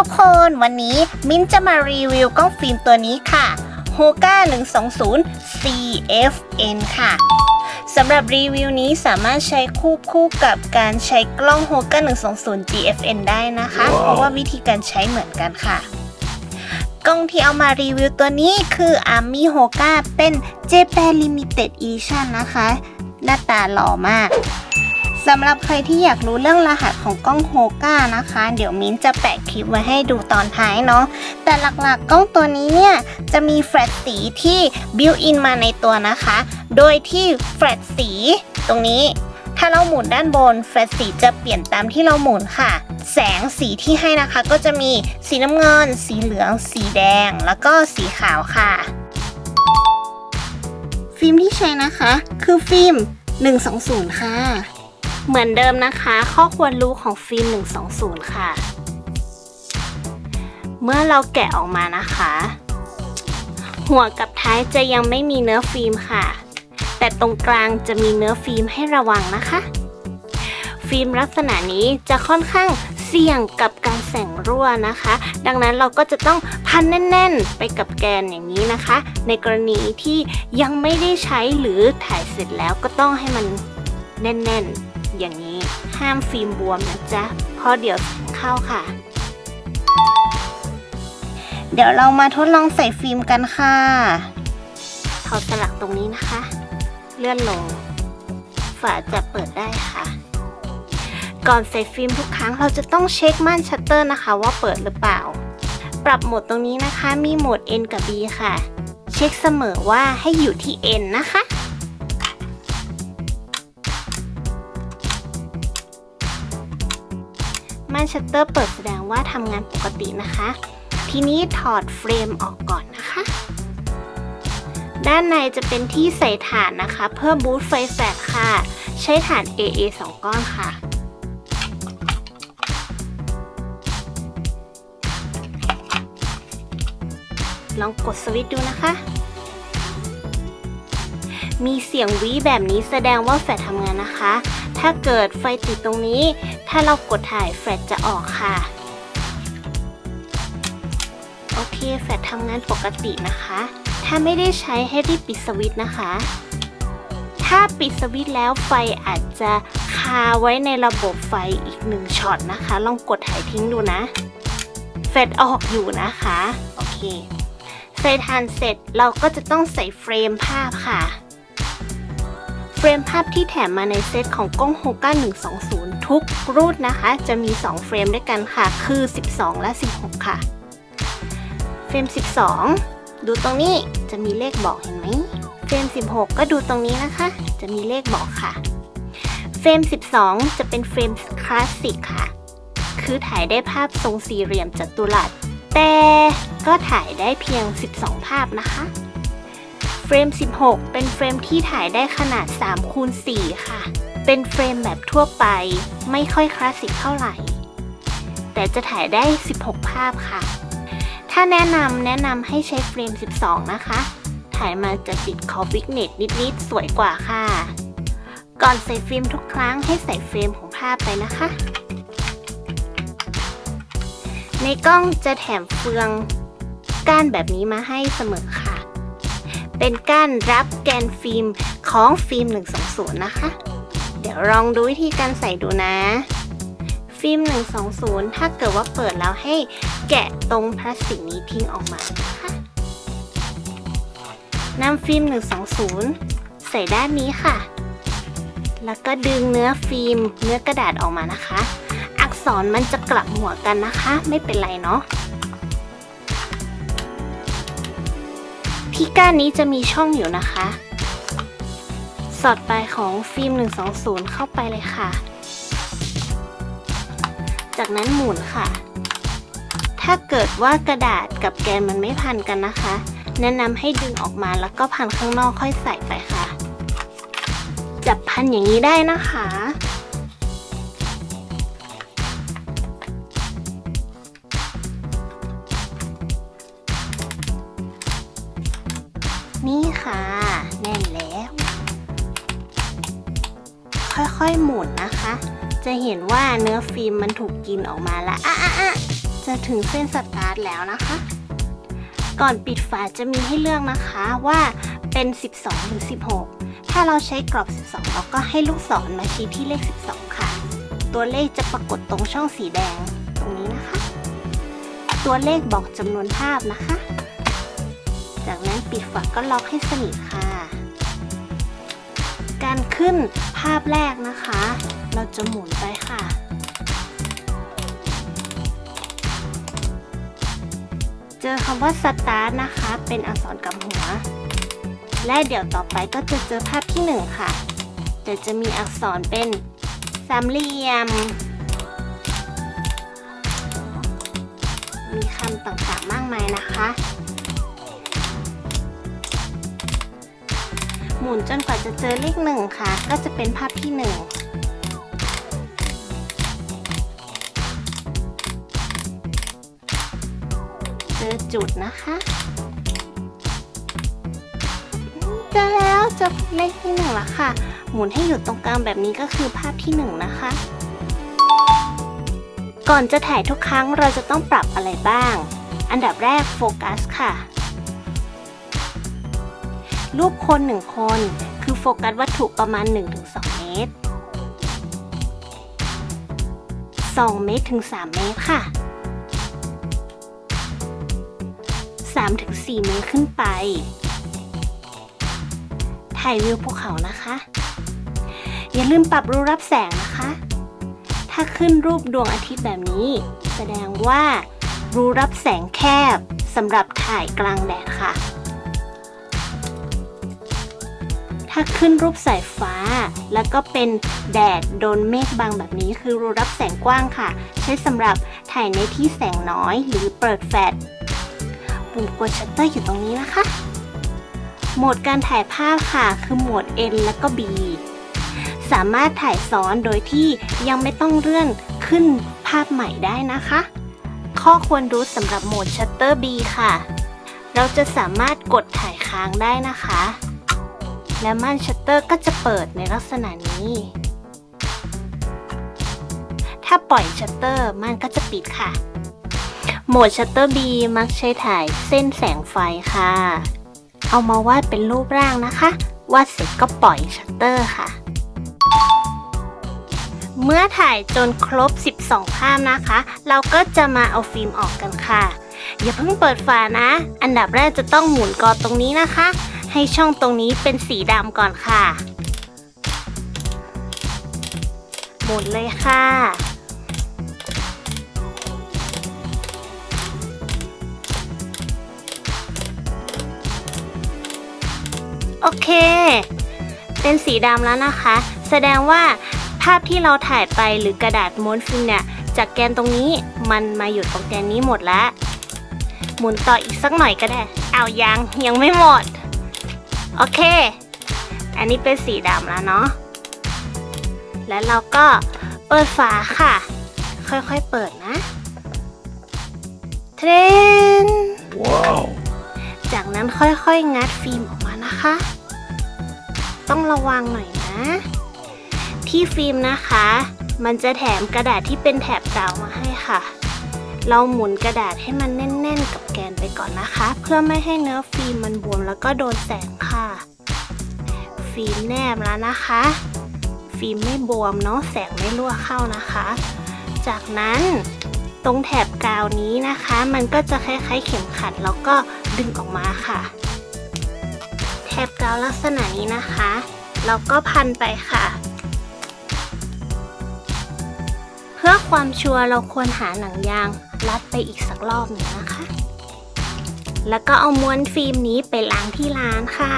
ทุกคนวันนี้มิ้นจะมารีวิวกล้องฟิล์มตัวนี้ค่ะ Hoka 120 CFN ค่ะสำหรับรีวิวนี้สามารถใช้คู่คู่กับการใช้กล้อง Hoka 120 GFN ได้นะคะเพราะว่าวิธีการใช้เหมือนกันค่ะ กล้องที่เอามารีวิวตัวนี้คือ Army Hoka เป็น Japan Limited Edition นะคะ หน้าตาหล่อมาก สำหรับใครที่อยากรู้เรื่องรหัสของกล้องโฮก้านะคะ เดี๋ยวมิ้นจะแปะคลิปไว้ให้ดูตอนท้ายเนาะแต่หลักๆกล้องตัวนี้เนี่ย จะมีแฟลชสีที่บิวอินมาในตัวนะคะ โดยที่แฟลชสีตรงนี้ถ้าเราหมุนด้านบนแฟลชสีจะเปลี่ยนตามที่เราหมุนค่ะ แสงสีที่ให้นะคะ ก็จะมีสีน้ำเงิน สีเหลือง สีแดง แล้วก็สีขาวค่ะ ฟิล์มที่ใช้นะคะ คือฟิล์ม 120 ค่ะ เหมือนเดิมนะคะ ข้อควรรู้ของฟิล์ม 120 ค่ะ เมื่อเราแกะออกมานะคะ หัวกับท้ายจะยังไม่มีเนื้อฟิล์มค่ะ แต่ตรงกลางจะมีเนื้อฟิล์มให้ระวังนะคะ ฟิล์มลักษณะนี้จะค่อนข้างเสี่ยงกับการแสงรั่วนะคะ ดังนั้นเราก็จะต้องพันแน่น ๆ ไปกับแกนอย่างนี้นะคะ ในกรณีที่ยังไม่ได้ใช้หรือถ่ายเสร็จแล้วก็ต้องให้มันแน่น ๆ อย่างนี้ ห้ามฟิล์มบวมนะจ๊ะเพราะเดี๋ยวเข้าค่ะ เดี๋ยวเรามาทดลองใส่ฟิล์มกันค่ะถอดสลักตรงนี้นะคะ เลื่อนลง ฝาจะเปิดได้ค่ะ ก่อนใส่ฟิล์มทุกครั้งเราจะต้องเช็คม่านชัตเตอร์นะคะ ว่าเปิดหรือเปล่า ปรับโหมดตรงนี้นะคะ มีโหมด N กับ B ค่ะ เช็คเสมอว่าให้อยู่ที่ N นะคะ ม่านชัตเตอร์เปิดแสดงว่าทำงานปกตินะคะ ทีนี้ถอดเฟรมออกก่อนนะคะ ด้านในจะเป็นที่ใส่ถ่านนะคะ เพื่อบูสต์ไฟแฟลชค่ะ ใช้ถ่าน AA 2 ก้อนค่ะ ลองกดสวิตช์ดูนะคะ มีเสียงวีแบบนี้แสดงว่าแฟลชทำงานนะคะ ถ้าเกิดไฟติดตรงนี้ ถ้าเรากดถ่ายแฟลชจะออกค่ะ โอเคแฟลชทำงานปกตินะคะ ถ้าไม่ได้ใช้ให้รีบปิดสวิตช์นะคะ ถ้าปิดสวิตช์แล้วไฟอาจจะคาไว้ในระบบไฟอีกหนึ่งช็อตนะคะ ลองกดถ่ายทิ้งดูนะแฟลชออกอยู่นะคะ โอเค ใส่ทานเสร็จเราก็จะต้องใส่เฟรมภาพค่ะ เฟรมภาพที่แถมมาในเซตของกล้อง Hoka 120 ทุกรุ่นนะคะ จะมี 2 เฟรมด้วยกันค่ะ คือ 12 และ 16 ค่ะ เฟรม 12 ดูตรงนี้จะมีเลขบอกเห็นไหม เฟรม 16 ก็ดูตรงนี้นะคะ จะมีเลขบอกค่ะ เฟรม 12 จะเป็นเฟรมคลาสสิกค่ะ คือถ่ายได้ภาพทรงสี่เหลี่ยมจัตุรัส แต่ก็ถ่ายได้เพียง 12 ภาพนะคะ รม 16 เป็นเฟรมที่ถ่ายได้ขนาด3คูณ4ค่ะ เป็นเฟรมแบบทั่วไป ไม่ค่อยคลาสสิกเท่าไหร่ แต่จะถ่ายได้ 16 ภาพค่ะ ถ้าแนะนำแนะนำให้ใช้เฟรม 12 นะคะ ถ่ายมาจะติดขอบวิกเน็ตนิดๆ สวยกว่าค่ะ ก่อนใส่ฟิล์มทุกครั้งให้ใส่เฟรมของภาพไปนะคะ ในกล้องจะแถมเฟืองก้านแบบนี้มาให้เสมอค่ะ เป็นก้านรับแกนฟิล์มของฟิล์ม 120 นะคะ เดี๋ยวลองดูวิธีการใส่ดูนะ ฟิล์ม 120 ถ้าเกิดว่าเปิดแล้วให้แกะตรงพลาสติกนี้ทิ้งออกมานะคะนำฟิล์ม 120 ใส่ด้านนี้ค่ะ แล้วก็ดึงเนื้อฟิล์มเนื้อกระดาษออกมานะคะ อักษรมันจะกลับหัวกันนะคะ ไม่เป็นไรเนาะ ที่ก้านนี้จะมีช่องอยู่นะคะ สอดปลายของฟิล์ม 120 เข้าไปเลยค่ะ จากนั้นหมุนค่ะ ถ้าเกิดว่ากระดาษกับแกนมันไม่พันกันนะคะ แนะนำให้ดึงออกมาแล้วก็พันข้างนอกค่อยใส่ไปค่ะ จับพันอย่างนี้ได้นะคะ ค่ะ แน่นแล้ว ค่อยๆหมุนนะคะ จะเห็นว่าเนื้อฟิล์มมันถูกกินออกมาแล้วอะอะอะจะถึงเส้นสตาร์ทแล้วนะคะ ก่อนปิดฝาจะมีให้เลือกนะคะว่าเป็น 12 หรือ 16 ถ้าเราใช้กรอบ 12 เราก็ให้ลูกศรมาชี้ที่เลข 12 ค่ะ ตัวเลขจะปรากฏตรงช่องสีแดงตรงนี้นะคะ ตัวเลขบอกจำนวนภาพนะคะ ปิดฝาก็ล็อกให้สนิทค่ะ การขึ้นภาพแรกนะคะ เราจะหมุนไปค่ะเจอคำว่าสตาร์ทนะคะ เป็นอักษรกับหัว และเดี๋ยวต่อไปก็จะเจอภาพที่หนึ่งค่ะแต่จะมีอักษรเป็นสามเหลี่ยม มีคำต่างๆมากมายนะคะ หมุนจนกว่าจะเจอเลขหนึ่งค่ะ ก็จะเป็นภาพที่หนึ่งเจอจุดนะคะ เจอแล้วเจอเลขที่หนึ่งล้วค่ะ หมุนให้อยู่ตรงกลางแบบนี้ก็คือภาพที่หนึ่งนะคะ ก่อนจะถ่ายทุกครั้งเราจะต้องปรับอะไรบ้าง อันดับแรกโฟกัสค่ะ รูปคนหนึ่งคน คือโฟกัสวัตถุประมาณ 1-2 เมตร 2 เมตรถึง 3 เมตรค่ะ3-4เมตรขึ้นไป ถ่ายวิวภูเขานะคะ อย่าลืมปรับรูรับแสงนะคะ ถ้าขึ้นรูปดวงอาทิตย์แบบนี้ แสดงว่ารูรับแสงแคบสำหรับถ่ายกลางแดดค่ะ ถ้าขึ้นรูปสายฟ้า แล้วก็เป็นแดดโดนเมฆบังแบบนี้คือรูรับแสงกว้างค่ะ ใช้สำหรับถ่ายในที่แสงน้อยหรือเปิดแฟลชปุ่มกดชัตเตอร์อยู่ตรงนี้นะคะ โหมดการถ่ายภาพค่ะ คือโหมด N และก็ B สามารถถ่ายซ้อนโดยที่ยังไม่ต้องเลื่อนขึ้นภาพใหม่ได้นะคะ ข้อควรรู้สำหรับโหมดชัตเตอร์ B ค่ะ เราจะสามารถกดถ่ายค้างได้นะคะ และม่านชัตเตอร์ก็จะเปิดในลักษณะนี้ ถ้าปล่อยชัตเตอร์ม่านก็จะปิดค่ะ โหมดชัตเตอร์ B มักใช้ถ่ายเส้นแสงไฟค่ะ เอามาวาดเป็นรูปร่างนะคะ วาดเสร็จก็ปล่อยชัตเตอร์ค่ะ เมื่อถ่ายจนครบ 12 ภาพนะคะ เราก็จะมาเอาฟิล์มออกกันค่ะ อย่าเพิ่งเปิดฝานะ อันดับแรกจะต้องหมุนกอตรงนี้นะคะ ให้ช่องตรงนี้เป็นสีดำก่อนค่ะ หมุนเลยค่ะ โอเค เป็นสีดำแล้วนะคะ แสดงว่าภาพที่เราถ่ายไปหรือกระดาษม้วนฟิล์มเนี่ย จากแกนตรงนี้มันมาอยู่ตรงแกนนี้หมดแล้ว หมุนต่ออีกสักหน่อยก็ได้ เอายังยังไม่หมด โอเค อันนี้เป็นสีดำแล้วเนาะ แล้วเราก็เปิดฝาค่ะ ค่อยๆเปิดนะเทรน Wow. จากนั้นค่อยๆ งัดฟิล์มออกมานะคะ ต้องระวังหน่อยนะ ที่ฟิล์มนะคะ มันจะแถมกระดาษที่เป็นแถบกาวมาให้ค่ะ เราหมุนกระดาษให้มันแน่นๆกับแกน ไปก่อนนะคะ เพื่อไม่ให้เนื้อฟิล์มมันบวมแล้วก็โดนแสงค่ะ ฟิล์มแนบแล้วนะคะ ฟิล์มไม่บวมเนาะแสงไม่รั่วเข้านะคะ จากนั้นตรงแถบกาวนี้นะคะ มันก็จะคล้ายๆเข็มขัดแล้วก็ดึงออกมาค่ะ แถบกาวลักษณะนี้นะคะเราก็พันไปค่ะ เพื่อความชัวร์เราควรหาหนังยางรัดไปอีกสักรอบหนึ่งนะคะ แล้วก็เอาม้วนฟิล์มนี้ไปล้างที่ร้านค่ะ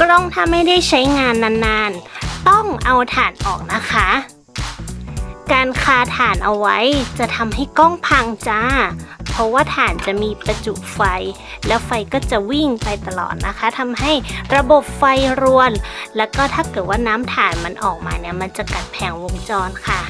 กล้องถ้าไม่ได้ใช้งานนานๆ ต้องเอาถ่านออกนะคะ การคาถ่านเอาไว้จะทำให้กล้องพังจ้า เพราะว่าถ่านจะมีประจุไฟ แล้วไฟก็จะวิ่งไปตลอดนะคะทำให้ระบบไฟรวน แล้วก็ถ้าเกิดว่าน้ำถ่านมันออกมาเนี่ยมันจะกัดแผงวงจรค่ะ